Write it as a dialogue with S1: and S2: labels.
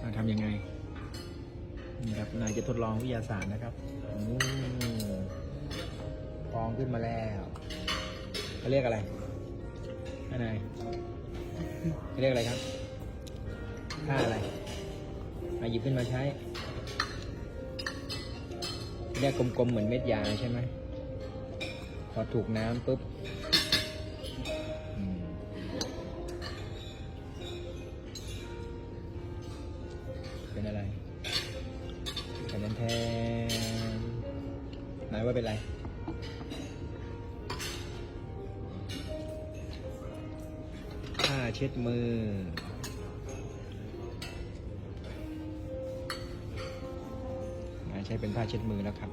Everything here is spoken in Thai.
S1: อ่าทำยังไง นี่ครับนายจะทดลองวิทยาศาสตร์นะครับฟองขึ้นมาแล้วเขาเรียกอะไรข้างในเขาเรียกอะไรครับค่าอะไรมาหยิบขึ้นมาใช้ เรียกกลมๆเหมือนเม็ดยาใช่ไหมพอถูกน้ำปุ๊บ เป็นอะไรแทนแทนหมายว่าเป็นอะไร ผ้าเช็ดมือ นายใช้เป็นผ้าเช็ดมือแล้วครับ